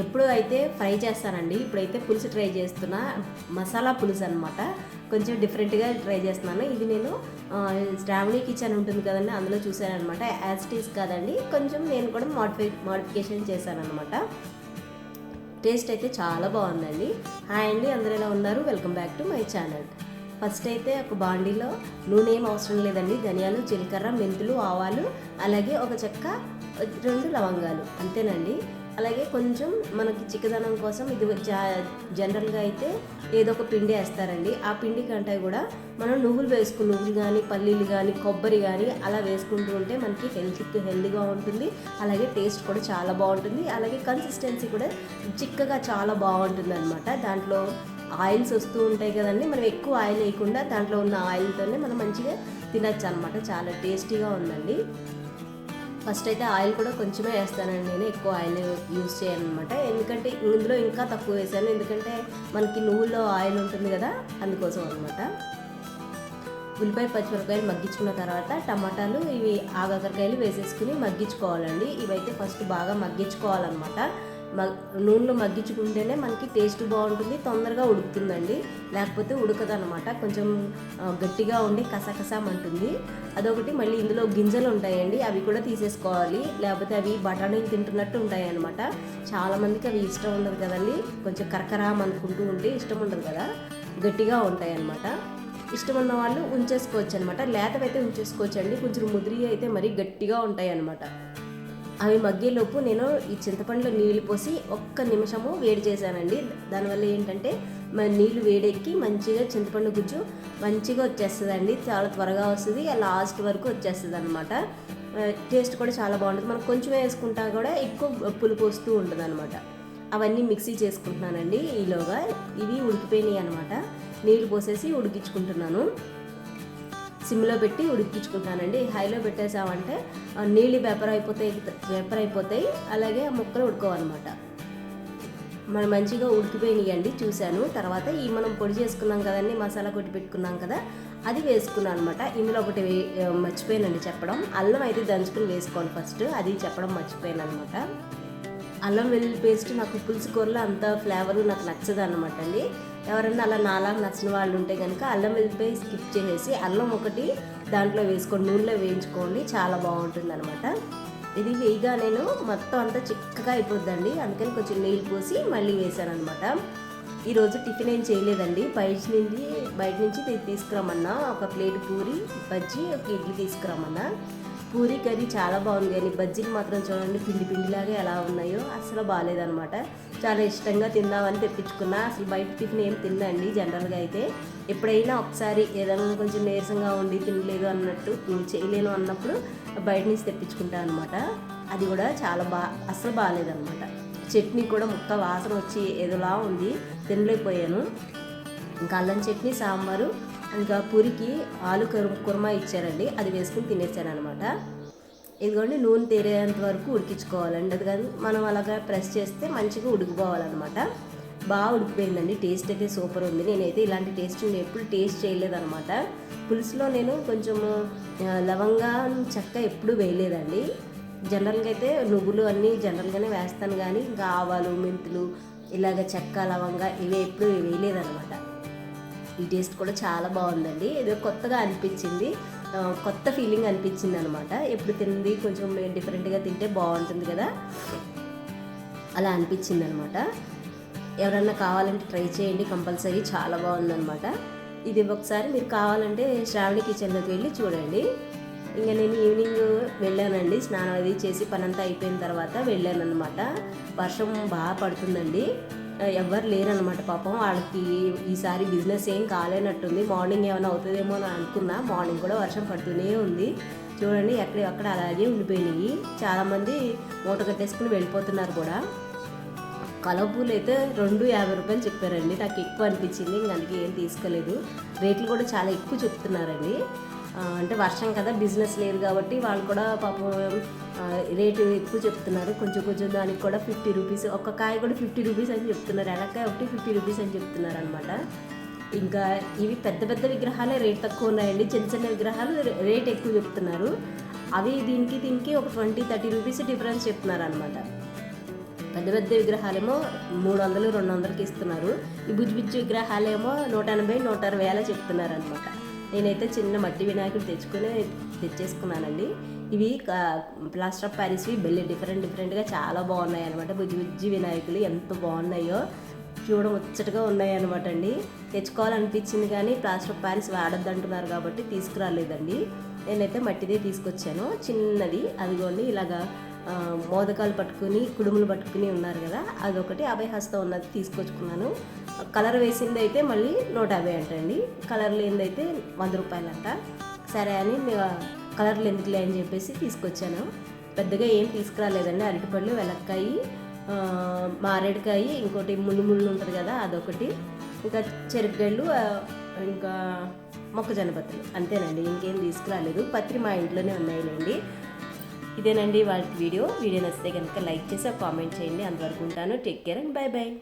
ఎప్పుడు అయితే ఫ్రై చేస్తానండి. ఇప్పుడైతే పులుసు ట్రై చేస్తున్నా. మసాలా పులుసు అనమాట కొంచెం డిఫరెంట్గా ట్రై చేస్తున్నాను. ఇది నేను శ్రావణి కిచెన్ ఉంటుంది కదండి అందులో చూసాను అనమాట యాజ్ టీస్ కాదండి. కొంచెం నేను కూడా మాడిఫై మాడిఫికేషన్ చేశాను అనమాట టేస్ట్ అయితే చాలా బాగుందండి. హాయ్ అండి అందరూ ఎలా ఉన్నారు? Welcome back to my channel first అయితే ఒక బాండీలో నూనె ఏం అవసరం లేదండి. ధనియాలు జీలకర్ర మెంతులు ఆవాలు అలాగే ఒక చెక్క రెండు లవంగాలు. అంతేనండి. అలాగే కొంచెం మనకి చిక్కదనం కోసం ఇది జనరల్గా అయితే ఏదో ఒక పిండి వేస్తారండి. ఆ పిండి కంటే కూడా మనం నువ్వులు వేసుకుని నువ్వులు కానీ పల్లీలు కానీ కొబ్బరి కానీ అలా వేసుకుంటూ ఉంటే మనకి హెల్త్ హెల్తీగా ఉంటుంది. అలాగే టేస్ట్ కూడా చాలా బాగుంటుంది. అలాగే కన్సిస్టెన్సీ కూడా చిక్కగా చాలా బాగుంటుంది అనమాట దాంట్లో ఆయిల్స్ వస్తూ ఉంటాయి కదండి. మనం ఎక్కువ ఆయిల్ వేయకుండా దాంట్లో ఉన్న ఆయిల్తోనే మనం మంచిగా తినచ్చు అనమాట చాలా టేస్టీగా ఉందండి. ఫస్ట్ అయితే ఆయిల్ కూడా కొంచెమే వేస్తానండి. నేను ఎక్కువ ఆయిల్ యూజ్ చేయను అనమాట ఎందుకంటే ఇందులో ఇంకా తక్కువ వేసాను. ఎందుకంటే మనకి నువ్వుల్లో ఆయిల్ ఉంటుంది కదా అందుకోసం అనమాట. ఉల్లిపాయ పచ్చిమిరపకాయలు మగ్గించుకున్న తర్వాత టమాటాలు ఇవి ఆగాకరకాయలు వేసేసుకుని మగ్గించుకోవాలండి. ఇవైతే ఫస్ట్ బాగా మగ్గించుకోవాలన్నమాట. నూనెలో మగ్గించుకుంటేనే మనకి టేస్ట్ బాగుంటుంది తొందరగా ఉడుకుతుందండి. లేకపోతే ఉడకదు అనమాట కొంచెం గట్టిగా ఉండి కసకసమంటుంది అదొకటి. మళ్ళీ ఇందులో గింజలు ఉంటాయండి. అవి కూడా తీసేసుకోవాలి. లేకపోతే అవి బఠానీలు తింటున్నట్టు ఉంటాయి అనమాట చాలామందికి అవి ఇష్టం ఉండదు కదండి. కొంచెం కరకరాం అనుకుంటూ ఉంటే ఇష్టం ఉండదు కదా. గట్టిగా ఉంటాయి అన్నమాట ఇష్టం ఉన్న వాళ్ళు ఉంచేసుకోవచ్చు అనమాట లేతవైతే ఉంచేసుకోవచ్చు అండి కొంచెం ముదిరి అయితే మరీ గట్టిగా ఉంటాయి అనమాట అవి మగ్గేలోపు నేను ఈ చింతపండులో నీళ్ళు పోసి ఒక్క నిమిషము వేడి చేశానండి. దానివల్ల ఏంటంటే మన నీళ్ళు వేడెక్కి మంచిగా చింతపండు గుజ్జు మంచిగా వచ్చేస్తుందండి. చాలా త్వరగా వస్తుంది లాస్ట్ వరకు వచ్చేస్తుంది అనమాట టేస్ట్ కూడా చాలా బాగుంటుంది. మనం కొంచెం వేసుకుంటా కూడా ఎక్కువ పులుపు వస్తూ ఉంటుంది అనమాట అవన్నీ మిక్సీ చేసుకుంటున్నానండి. ఈలోగా ఇవి ఉడికిపోయినాయి అనమాట నీళ్ళు పోసేసి ఉడికించుకుంటున్నాను. సిమ్లో పెట్టి ఉడికించుకుంటానండి. హైలో పెట్టేసామంటే నీళ్ళు వెపర్ అయిపోతాయి వెపర్ అయిపోతాయి అలాగే ముక్కలు ఉడుకోవన్నమాట. మనం మంచిగా ఉడికిపోయినాయండి చూశాను. తర్వాత ఈ మనం పొడి చేసుకున్నాం కదండి మసాలా కొట్టి పెట్టుకున్నాం కదా అది వేసుకున్నాను అనమాట ఇందులో ఒకటి వే- మర్చిపోయానండి చెప్పడం. అల్లం అయితే దంచుకుని వేసుకోండి ఫస్ట్ అది చెప్పడం మర్చిపోయాను అనమాట అల్లం వెల్లుల్లి పేస్ట్ నాకు పులుసు కూరలో అంత ఫ్లేవర్ నాకు నచ్చదు అనమాట అండి. ఎవరైనా అలా నాలా నచ్చిన వాళ్ళు ఉంటే కనుక అల్లం వెల్లుల్లిపై స్కిప్ చేసేసి అల్లం ఒకటి దాంట్లో వేసుకోండి నూనెలో వేయించుకోండి చాలా బాగుంటుంది అనమాట ఇది వేయగా నేను మొత్తం అంతా చిక్కగా అయిపోద్దండి. అందుకని కొంచెం నీళ్ళు పోసి మళ్ళీ వేసాను అనమాట ఈరోజు టిఫిన్ ఏం చేయలేదండి. బయట నుంచి బయట నుంచి తీసుకురమ్మన్నా ఒక ప్లేట్ పూరి బజ్జీ ఒక ఇడ్లీ తీసుకురమ్మన్నా. పూరి కర్రీ చాలా బాగుంది. కానీ బజ్జీలు మాత్రం చూడండి పిండి పిండిలాగా ఎలా ఉన్నాయో అసలు బాగాలేదనమాట చాలా ఇష్టంగా తిందామని తెప్పించుకున్నా. అసలు బయట టిఫిన్ ఏం తిందండి జనరల్గా అయితే. ఎప్పుడైనా ఒకసారి ఏదైనా కొంచెం నీరసంగా ఉండి తినలేదు అన్నట్టు చేయలేను అన్నప్పుడు బయట నుంచి తెప్పించుకుంటా అనమాట అది కూడా చాలా బా అసలు బాగాలేదనమాట చట్నీ కూడా ముక్క వాసన వచ్చి ఏదోలా ఉంది. తినలేకపోయాను. ఇంకా అల్లం చట్నీ సాంబారు ఇంకా పూరికి ఆలు కుర్ కుర్మా ఇచ్చారండి. అది వేసుకుని తినేసాను అనమాట ఇదిగోండి నూనె తీరేంత వరకు ఉడికించుకోవాలండి అది కానీ మనం అలాగా ప్రెస్ చేస్తే మంచిగా ఉడికిపోవాలన్నమాట. బాగా ఉడికిపోయిందండి. టేస్ట్ అయితే సూపర్ ఉంది. నేనైతే ఇలాంటి టేస్ట్ నేను ఎప్పుడు టేస్ట్ చేయలేదన్నమాట. పులుసులో నేను కొంచెం లవంగం లవంగా చెక్క ఎప్పుడు వేయలేదండి. జనరల్గా అయితే నువ్వులు అన్నీ జనరల్గానే వేస్తాను కానీ ఇంకా ఆవాలు మెంతులు ఇలాగ చెక్క లవంగా ఇవి ఎప్పుడు వేయలేదన్నమాట. ఈ టేస్ట్ కూడా చాలా బాగుందండి. ఏదో కొత్తగా అనిపించింది. కొత్త ఫీలింగ్ అనిపించింది అనమాట ఎప్పుడు తింది కొంచెం డిఫరెంట్గా తింటే బాగుంటుంది కదా. అలా అనిపించింది అనమాట ఎవరన్నా కావాలంటే ట్రై చేయండి కంపల్సరీ చాలా బాగుందనమాట ఇది ఒకసారి మీరు కావాలంటే శ్రావణి కిచెన్లోకి వెళ్ళి చూడండి. ఇంకా నేను ఈవినింగ్ వెళ్ళానండి. స్నానం అది చేసి పనంతా అయిపోయిన తర్వాత వెళ్ళాను అనమాట వర్షం బాగా పడుతుందండి. ఎవరు లేరనమాట పాపం వాళ్ళకి ఈసారి బిజినెస్ ఏం కాలేనట్టుంది. మార్నింగ్ ఏమైనా అవుతుందేమో అని అనుకున్నా. మార్నింగ్ కూడా వర్షం పడుతూనే ఉంది. చూడండి ఎక్కడ అక్కడ అలాగే ఉండిపోయినాయి. చాలామంది మూట కట్టేసుకుని వెళ్ళిపోతున్నారు కూడా. కలవ పూలు అయితే రెండు యాభై రూపాయలు చెప్పారండి. నాకు ఎక్కువ అనిపించింది. ఇంక అందుకే ఏం తీసుకోలేదు. రేట్లు కూడా చాలా ఎక్కువ చెప్తున్నారండి. అంటే వర్షం కదా బిజినెస్ లేదు కాబట్టి వాళ్ళు కూడా పాపం రేటు ఎక్కువ చెప్తున్నారు. కొంచెం కొంచెం దానికి కూడా ఫిఫ్టీ రూపీస్ ఒక్క కాయ కూడా ఫిఫ్టీ రూపీస్ అని చెప్తున్నారు. ఎలక్కాయ ఒకటి ఫిఫ్టీ రూపీస్ అని చెప్తున్నారు అనమాట ఇంకా ఇవి పెద్ద పెద్ద విగ్రహాలే రేట్ తక్కువ ఉన్నాయండి. చిన్న చిన్న విగ్రహాలు రేట్ ఎక్కువ చెప్తున్నారు. అవి దీనికి దీనికి ఒక ట్వంటీ థర్టీ రూపీస్ డిఫరెన్స్ చెప్తున్నారు అనమాట పెద్ద పెద్ద విగ్రహాలేమో మూడు వందలు రెండు వందలకి ఇస్తున్నారు. ఈ బుజ్జి బుజ్జి విగ్రహాలేమో నూట ఎనభై నూట అరవై అలా చెప్తున్నారు అనమాట నేనైతే చిన్న మట్టి వినాయకుడు తెచ్చుకునే తెచ్చేసుకున్నానండి. ఇవి ప్లాస్టర్ ఆఫ్ ప్యారిస్వి బెల్లి డిఫరెంట్ డిఫరెంట్గా చాలా బాగున్నాయి అనమాట బుజ్జి బుజ్జి వినాయకులు ఎంత బాగున్నాయో చూడ ముచ్చటగా ఉన్నాయి అనమాట అండి. తెచ్చుకోవాలనిపించింది కానీ ప్లాస్టర్ ఆఫ్ ప్యారిస్ వాడొద్దంటున్నారు కాబట్టి తీసుకురాలేదండి. నేనైతే మట్టిదే తీసుకొచ్చాను. చిన్నది అదిగోండి ఇలాగా మోదకాలు పట్టుకుని కుడుములు పట్టుకుని ఉన్నారు కదా అదొకటి. అభయ హస్తం ఉన్నది తీసుకొచ్చుకున్నాను. కలర్ వేసింది అయితే మళ్ళీ నూట యాభై అంటండి. కలర్ లేనిదైతే వంద రూపాయలంట. సరే అని కలర్లు ఎందుకులే అని చెప్పేసి తీసుకొచ్చాను. పెద్దగా ఏం తీసుకురాలేదండి. అరటిపళ్ళు వెలక్కాయి ఆ, మారేడుకాయ ఇంకోటి ముళ్ళు ముళ్ళు ఉంటుంది కదా అదొకటి. ఇంకా చెరుకుగళ్ళు ఇంకా మొక్కజొన్న పత్రులు అంతేనండి ఇంకేం తీసుకురాలేదు. పత్రి మా ఇంట్లోనే ఉన్నాయిలేండి. ఇదేనండి వాళ్ళ వీడియో. వీడియో నచ్చితే కనుక లైక్ చేసి కామెంట్ చేయండి. అంతవరకు ఉంటాను. Take care and bye bye.